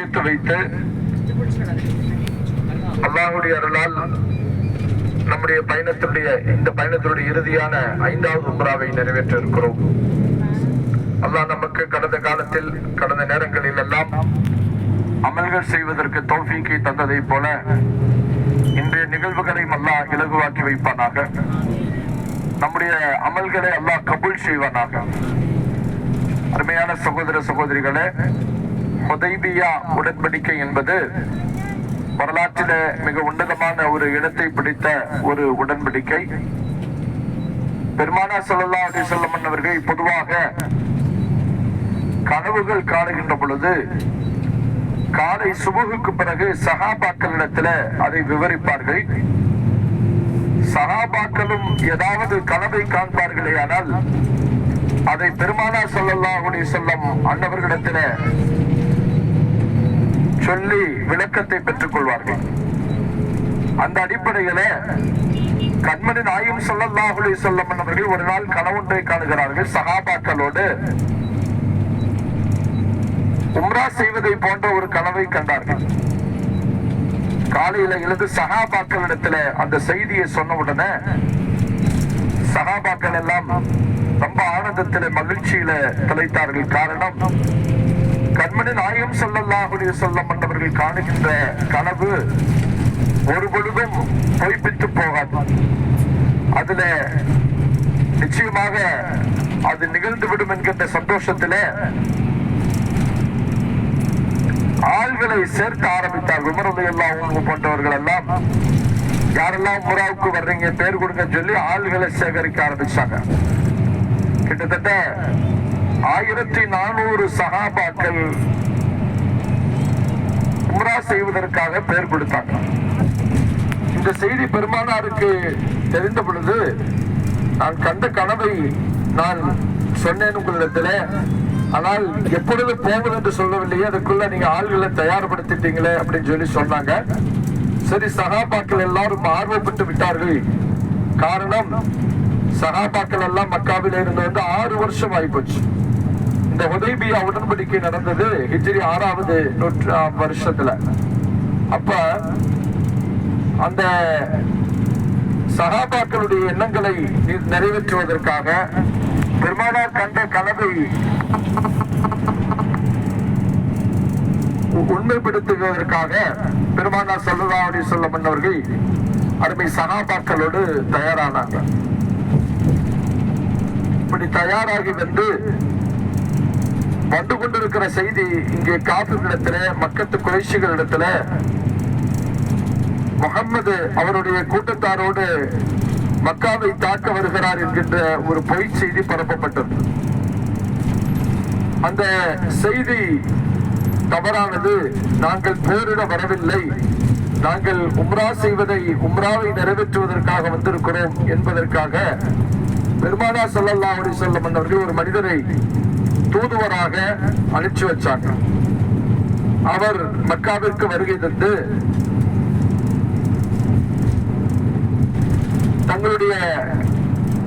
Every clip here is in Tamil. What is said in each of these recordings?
தீர்த்து வைத்து அல்லாஹுடைய அருளால் நம்முடைய பயணத்துடைய இந்த பயணத்தினுடைய இறுதியான ஐந்தாவது உம்ராவை நிறைவேற்ற இருக்கிறோம் அல்லாஹ் நமக்கு கடந்த காலத்தில் கடந்த நேரங்களில் எல்லாம் அமல்கள் செய்வதற்கு தௌஃபீக்கை தந்ததை போல இன்றைய நிகழ்வுகளையும் அல்லாஹ் இலகுவாக்கி வைப்பானாக. நம்முடைய அமல்களை அல்லாஹ் கபூல் செய்வானாக. அருமையான சகோதர சகோதரிகளே ஹுதைபியா உடன்படிக்கை என்பது வரலாற்றில மிக உன்னதமான ஒரு இடத்தை பிடித்த ஒரு உடன்படிக்கை. பெருமானா சொல்லலா அலி வஸல்லம் அவர்கள் பொதுவாக கனவுகள் காணுகின்ற பொழுது காலை சுபகுக்கு பிறகு சகாபாக்களிடத்துல அதை விவரிப்பார்கள். சகாபாக்களும் ஏதாவது கனவை காண்பார்களே ஆனால் அதை பெருமானா சொல்லல்லா அலி வஸல்லம் அன்னவர்களிடத்துல சொல்லி விளக்கத்தை பெற்றுக் கொள்வார்கள் அந்த அடிப்படையில கண்மணி நாயும் ஸல்லல்லாஹு சொல்லம் அவர்கள் ஒரு நாள் கனவொன்றை காணுகிறார்கள். சகாபாக்களோடு உம்ரா செய்வதை போன்ற ஒரு கனவை கண்டார்கள். காலையில எழுந்து சகாபாக்களிடத்துல அந்த செய்தியை சொன்ன உடனே சகாபாக்கள் எல்லாம் ரொம்ப ஆனந்தத்தில மகிழ்ச்சியில திளைத்தார்கள். காரணம் கண்மணி நாயகம் செல்லல்லாஹுடைய செல்லம் வஸல்லம் காணுகின்ற கனவு ஒரு பொழுதும் பொய்ப்பித்து போகாது. அதுல நிச்சயமாக அது நிகழ்ந்து விடும் என்கின்ற சந்தோஷத்தில ஆள்களை சேர்க்க ஆரம்பித்தார். விமரது எல்லாம் உணவு போன்றவர்கள் எல்லாம். யாரெல்லாம் முறாவுக்கு வர்றீங்க பேர் கொடுங்க சொல்லி ஆள்களை சேகரிக்க ஆரம்பிச்சாங்க. கிட்டத்தட்ட ஆயிரத்தி நானூறு சகாபாக்கள் உம்ரா செய்வதற்காக பெயர் கொடுத்தாங்க. இந்த செய்தி பெருமானாருக்கு தெரிந்த பொழுது நான் கண்ட கனவை நான் சொன்னேன் உங்களிடத்துல. ஆனால் எப்பொழுது போவது என்று சொல்லவில்லையே அதுக்குள்ள நீங்க ஆள்களை தயார்படுத்திட்டீங்களே அப்படின்னு சொல்லி சொன்னாங்க. சரி சகாபாக்கள் எல்லாரும் ஆர்வப்பட்டு விட்டார்கள். காரணம் சகாபாக்கள் எல்லாம் மக்காவில் இருந்து வந்து ஆறு வருஷம் ஆயிப்போச்சு இந்த உதய்பியா உடன்படிக்கை நடந்தது ஹிஜ்ரி ஆறாவது நூற்று வருஷத்துல. அப்ப அந்த சகாபாக்களுடைய எண்ணங்களை நிறைவேற்றுவதற்காக பெருமானார் கண்ட கனவை உண்மைப்படுத்துவதற்காக பெருமானார் ஸல்லல்லாஹு அப்படி சொல்ல அவர்கள் அருமை சகாபாக்களோடு தயாரானாங்க. இப்படி தயாராகி வந்து வந்து கொண்டிருக்கிற செய்தி இங்கே காப்பிரிடத்துல மக்கத்து குறைசிகளிடத்துல முகம்மது அவருடைய கூட்டத்தாரோடு மக்காவை தாக்க வருகிறார் என்கின்ற ஒரு பொய் செய்தி பரப்பப்பட்டது. அந்த செய்தி தவறானது. நாங்கள் போரிட வரவில்லை. நாங்கள் உம்ரா செய்வதை உம்ராவை நிறைவேற்றுவதற்காக வந்திருக்கிறோம் என்பதற்காக பெருமானா சொல்லல்லா அலைஹி சொல்லும் அவர்கள் ஒரு மனிதரை தூதுவராக அனுப்பிச்சு வச்சாங்க. அவர் மக்காவிற்கு வருகை தந்து தங்களுடைய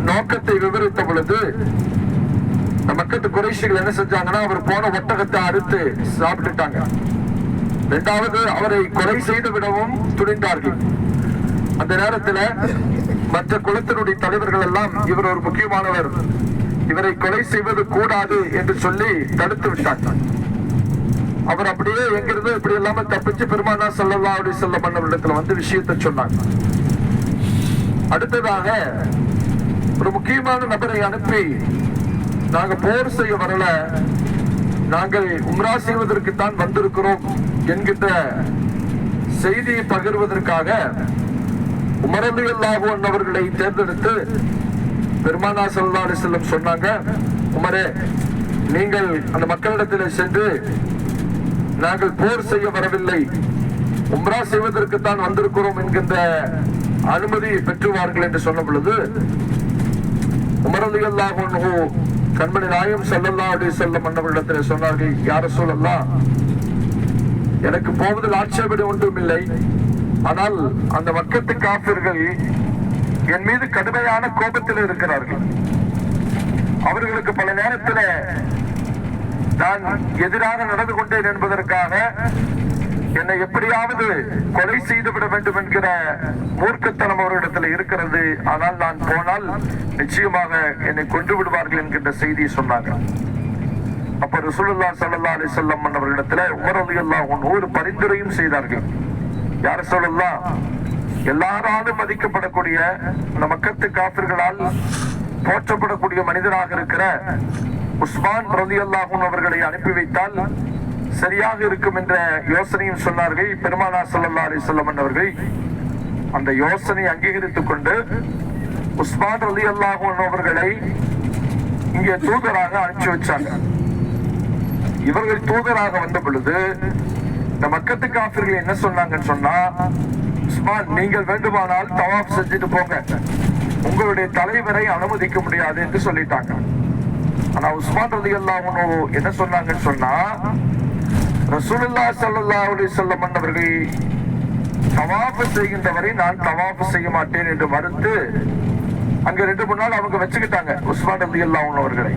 நோக்கத்தை விவரித்த பொழுது மக்கத்து குறைஷிகள் என்ன செஞ்சாங்கன்னா அவர் போன ஒட்டகத்தை அறுத்து சாப்பிட்டுட்டாங்க. இரண்டாவது அவரை கொலை செய்து விடவும் துணிந்தார்கள். அந்த நேரத்துல மற்ற குலத்தினுடைய தலைவர்கள் எல்லாம் இவர் ஒரு முக்கியமானவர். இவரை கொலை செய்வது கூடாது என்று சொல்லி தடுத்து விட்டாங்க அவர் அப்படியே எங்கிருந்து இப்படி இல்லாம தப்பிச்சு பெருமானா சொல்லலாம் அப்படி சொல்ல வஸல்லம் மன்னவரிடத்துல வந்து விஷயத்தை சொன்னாங்க. அடுத்ததாக ஒரு முக்கியமான நபரை அனுப்பி நாங்க போர் செய்ய வரல. நாங்கள் உம்ரா செய்வதற்கு தான் வந்திருக்கிறோம் என்கின்ற செய்தியை பகிர்வதற்காக உமரலியல்லாஹு அவர்களை தேர்ந்தெடுத்து பெருமானா சல்லா அலைஹி வஸல்லம் சொன்னாங்க உமரே நீங்கள் அந்த மக்களிடத்தில் சென்று நாங்கள் போர் செய்ய வரவில்லை. உம்ரா செய்வதற்கு தான் வந்திருக்கிறோம் என்கின்ற அனுமதியை பெற்றுவார்கள் என்று சொன்ன பொழுது உமரலியல்லாஹு கண்மணி நாயம் செல்லல்லா அப்படி வஸல்லம் மன்னவரிடத்தில் சொன்னார்கள் யார சொல்லலாம் எனக்கு போவதில் ஆட்சேபனை ஒன்றும் இல்லை. ஆனால் அந்த மக்கத்து காப்பிர்கள் என் மீது கடுமையான கோபத்தில் இருக்கிறார்கள். அவர்களுக்கு பல நேரத்தில் நான் எதிராக நடந்து கொண்டேன் என்பதற்காக என்னை எப்படியாவது கொலை செய்துவிட வேண்டும் என்கிற மூர்க்கத்தனம் அவர்களிடத்தில் இருக்கிறது. ஆனால் நான் போனால் நிச்சயமாக என்னை கொண்டு விடுவார்கள் என்கின்ற செய்தியை சொன்னாங்க அப்ப ரசூலுல்லா சல்லா அலி வஸல்லம் அவர்களிடத்துல உமர் ரலியல்லாஹு அன்ஹு ஒரு பரிந்துரையும் செய்தார்கள். யார் சொல்லலாம் எல்லாராலும் மதிக்கப்படக்கூடிய அந்த மக்கத்து காப்பிர்களால் போற்றப்படக்கூடிய மனிதராக இருக்கிற உஸ்மான் பிரதி அல்லாஹும் அவர்களை அனுப்பி வைத்தால் சரியாக இருக்கும் என்ற யோசனையும் சொன்னார்கள் பெருமானா சல்லா அலி சொல்லமன் அவர்கள். அந்த யோசனை அங்கீகரித்துக் கொண்டு உஸ்மான் ரலி அல்லாஹும் அவர்களை இங்கே தூதராக அனுப்பிச்சு வச்சாங்க இவர்கள் தூதராக வந்த பொழுது இந்த மக்கத்து காப்பிர்கள் என்ன சொன்னாங்கன்னு சொன்னா உஸ்மான் நீங்கள் வேண்டுமானால் தவாப் செஞ்சுட்டு போங்க. உங்களுடைய தலைவரை அனுமதிக்க முடியாது என்று சொல்லிட்டாங்க. ஆனா உஸ்மான் ரதி என்ன சொன்னாங்கன்னு சொன்னா ரசூலுல்லா சல்லா அலி சொல்லம் அவர்கள் தவாப்பு செய்கின்றவரை நான் தவாப்பு செய்ய மாட்டேன் என்று மறுத்து அங்க ரெண்டு மூணு நாள் அவங்க வச்சுக்கிட்டாங்க உஸ்மான் ரதி அவர்களை.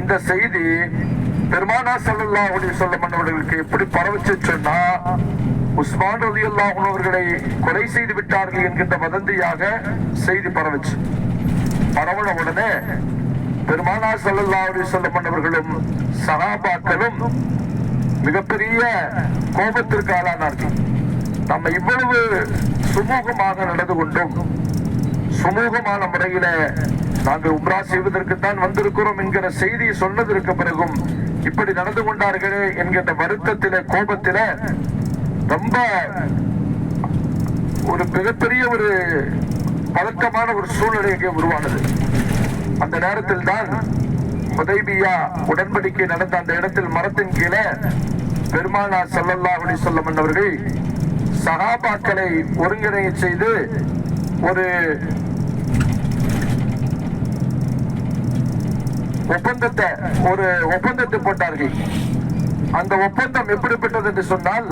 இந்த செய்தி பெருமானா சல்லா அலி சொல்லம் அவர்களுக்கு எப்படி பரவுச்சு சொன்னா உஸ்மான் ரலியல்லாஹு அவர்களை கொலை செய்து விட்டார்கள் என்கின்ற வதந்தியாக செய்தி பரவுச்சு. பரவன உடனே பெருமானா சல்லா அலி சொல்லம் அவர்களும் சகாபாக்களும் மிகப்பெரிய கோபத்திற்கு ஆளானார்கள். நம்ம இவ்வளவு சுமூகமாக நடந்து கொண்டோம். சுமூகமான முறையில நாங்கள் உம்ரா செய்வதற்கு தான் வந்திருக்கிறோம் என்கிற செய்தியை சொன்னதற்கு பிறகும் இப்படி நடந்து கொண்டார்களே என்கின்ற வருத்தத்தில கோபத்தில ரொம்ப ஒரு மிகப்பெரிய ஒரு பதக்கமான ஒரு சூழ்நிலை இங்கே உருவானது. அந்த நேரத்தில் தான் உதய்பியா உடன்படிக்கை நடந்த அந்த இடத்தில் மரத்தின் கீழே பெருமானா ஸல்லல்லாஹு அலைஹி சொல்ல அவர்கள் சகாபாக்களை ஒருங்கிணைய செய்து ஒரு ஒப்பந்தத்தை ஒரு ஒப்பந்தத்தை போட்டார்கள். அந்த ஒப்பந்தம் எப்படிப்பட்டது என்று சொன்னால்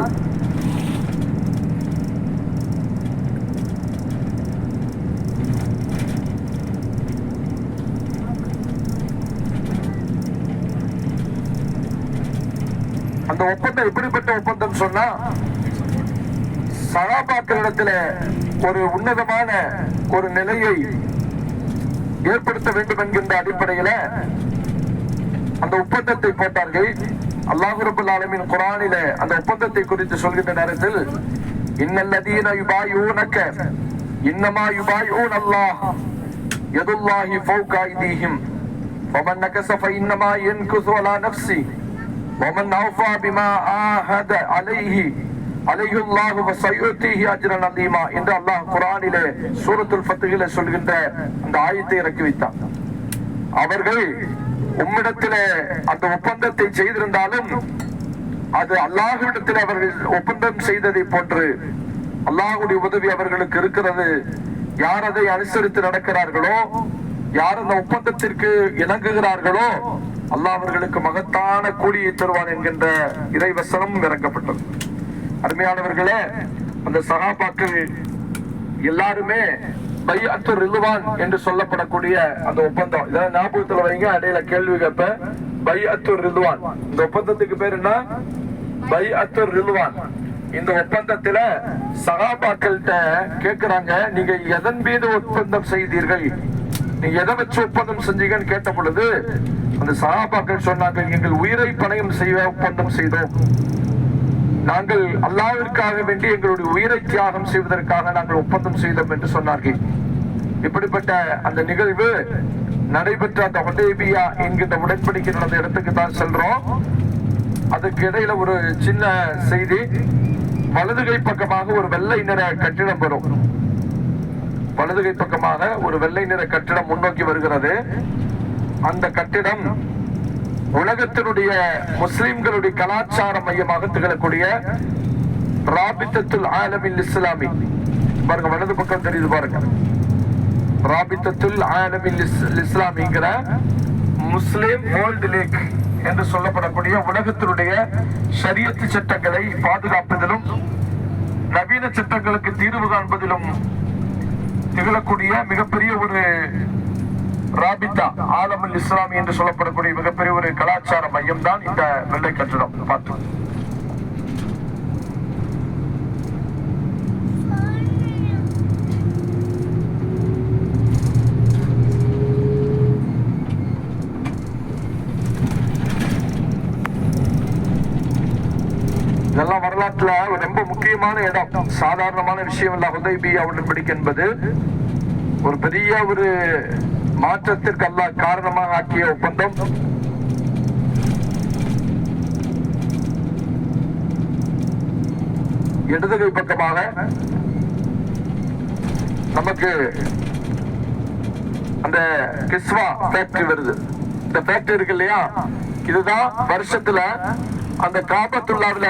அந்த ஒப்பந்தம் எப்படிப்பட்ட ஒப்பந்தம் சொன்னா சகாபாக்களிடத்துல ஒரு உன்னதமான ஒரு நிலையை ஏற்படுத்த வேண்டும் என்கின்ற அடிப்படையில அந்த ஒப்பந்தத்தை போட்டார்கள். அல்லாஹு ரபுல் ஆலமின் குரானில அந்த ஒப்பந்தத்தை குறித்து சொல்கின்ற நேரத்தில் இன்னல்லதீன யுபாயூனக்க இன்னமா யுபாயூன் அல்லாஹ் எதுல்லாஹி ஃபௌக ஐதீஹிம் ஃபமன் நகஸ ஃபஇன்னமா யன்குஸு அலா ومن أوفى بما عاهد عليه عليه الله وسيؤتيه أجرا عظيما என்று அல்லாஹ் குர்ஆனிலே சூரத்துல் ஃபத்ஹிலே சொல்கின்ற அந்த ஆயத்தை இறக்கி வைத்தான் அவர்கள் உம்மிடத்திலே அந்த ஒப்பந்தத்தை செய்திருந்தாலும் அது அல்லாஹ்விடத்தில் அவர்கள் ஒப்பந்தம் செய்ததை போன்று அல்லாஹ்வுடைய உதவி அவர்களுக்கு இருக்கிறது யார் அதை அனுசரித்து நடக்கிறார்களோ யார் அந்த ஒப்பந்தத்திற்கு இணங்குகிறார்களோ அல்லாஹ் அவர்களுக்கு மகத்தான கூலியை தருவான் என்கின்ற இறைவசனம் இறக்கப்பட்டது. அருமையானவர்களே அந்த சகாபாக்கள் எல்லாருமே பைஅத்து ரிதுவான் என்று சொல்லப்படக்கூடிய அந்த ஒப்பந்தம். இதெல்லாம் ஞாபகத்துல வைங்க இடையில கேள்வி கேட்ப பைஅத்து ரிதுவான். இந்த ஒப்பந்தத்துக்கு பேர் என்ன? பைஅத்து ரிதுவான். இந்த ஒப்பந்தத்துல சகாபாக்கள்கிட்ட கேக்குறாங்க நீங்க எதன் மீது ஒப்பந்தம் செய்தீர்கள்? நீங்க எதை வச்சு ஒப்பந்தம் செஞ்சீங்கன்னு கேட்ட பொழுது அந்த சகாபாக்கள் சொன்னாங்க எங்கள் உயிரை பணயம் செய்ய ஒப்பந்தம் செய்தோம். நாங்கள் அல்லாவிற்காக வேண்டி எங்களுடைய உயிரை தியாகம் செய்வதற்காக நாங்கள் ஒப்பந்தம் செய்தோம் என்று சொன்னார்கள். இப்படிப்பட்ட அந்த நிகழ்வு நடைபெற்ற அந்த ஹுதைபியா என்கின்ற உடன்படிக்கை நடந்த இடத்துக்கு தான் செல்றோம். அதுக்கு இடையில ஒரு சின்ன செய்தி. வலதுகை பக்கமாக ஒரு வெள்ளை நிற கட்டிடம் வரும். வலதுகை பக்கமாக ஒரு வெள்ளை நிற கட்டிடம் முன்னோக்கி வருகிறது. அந்த கட்டிடம் உலகத்தினுடைய முஸ்லிம்களுடைய கலாச்சார மையமாக திகழக்கூடிய ராபித்தத்துல் ஆலமில் இஸ்லாமி. பாருங்க வலது பக்கம் தெரியுது பாருங்க. ராபித்தத்துல் ஆலமில் இஸ்லாமிங்கிற முஸ்லிம் வேர்ல்டு லீக் என்று சொல்லப்படக்கூடிய உலகத்தினுடைய சரியத்து சட்டங்களை பாதுகாப்பதிலும் நவீன சட்டங்களுக்கு தீர்வு காண்பதிலும் திகழக்கூடிய மிகப்பெரிய ஒரு ராபித்தா ஆலமுல் இஸ்லாமி என்று சொல்லப்படக்கூடிய மிகப்பெரிய ஒரு கலாச்சார மையம் தான் இந்த வெள்ளை கட்டிடம். பார்த்தோம் இதெல்லாம் வரலாற்றுல ஒரு ரொம்ப முக்கியமான இடம். சாதாரணமான விஷயம் இல்ல ஹுதைபியா உடன்படிக்கை என்பது ஒரு பெரிய ஒரு மாற்றத்திற்கு அல்ல காரணமாக ஆக்கிய ஒப்பந்தம். இடதுகை பக்கமாக நமக்கு அந்த கிஸ்வா ஃபேக்டரி வருது. இந்த ஃபேக்டரி இருக்கு இல்லையா? இதுதான் வருஷத்துல அந்த காபத்துள்ளாவில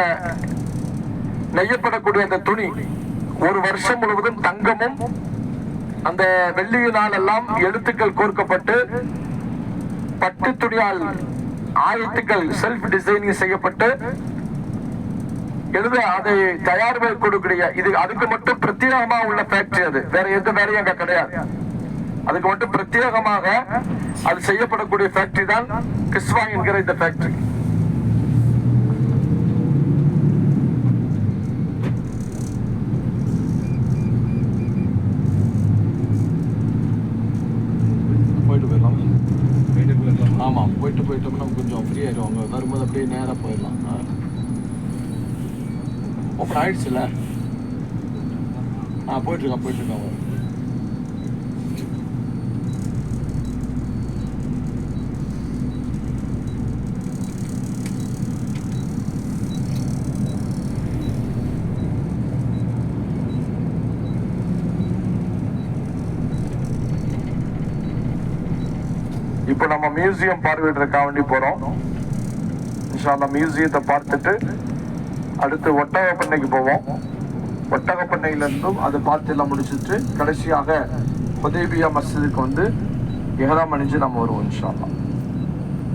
நெய்யப்படக்கூடிய அந்த துணி ஒரு வருஷம் முழுவதும் தங்கமும் அந்த வெள்ளியினால் எல்லாம் எழுத்துக்கள் கோர்க்கப்பட்டு பட்டு துணியால் ஆயத்துக்கள் செல்ஃப் டிசைனிங் செய்யப்பட்டு எழுத அதை தயார் கொடுக்கக்கூடிய இது அதுக்கு மட்டும் பிரத்யேகமா உள்ள ஃபேக்டரி அது. வேற எந்த வேலையும் அங்க கிடையாது. அதுக்கு மட்டும் பிரத்யேகமாக அது செய்யப்படக்கூடிய ஃபேக்டரி தான் கிஸ்வா என்கிற இந்த ஃபேக்டரி போயிட்டு போயிடலாம் போயிட்டு போயிடலாம் ஆமாம் போயிட்டு போயிட்டோம்னா நம்ம கொஞ்சம் ஃப்ரீ ஆயிடும் அவங்க வரும்போது அப்படியே நேராக போயிடலாம். ஓப்பன் ஆயிடுச்சுல்ல ஆ போயிட்டுருக்கான் போயிட்டுருக்கான் இப்போ நம்ம மியூசியம் பார்வையிடுறதுக்காக வேண்டி போறோம். இன்ஷால்லா மியூசியத்தை பார்த்துட்டு அடுத்து ஒட்டக பண்ணைக்கு போவோம். ஒட்டக பண்ணையிலிருந்தும் அதை பார்த்து எல்லாம் முடிச்சுட்டு கடைசியாக உதேபியா மஸ்ஜிதுக்கு வந்து எஹராம் அணிஞ்சு நம்ம வருவோம் இன்ஷால்லா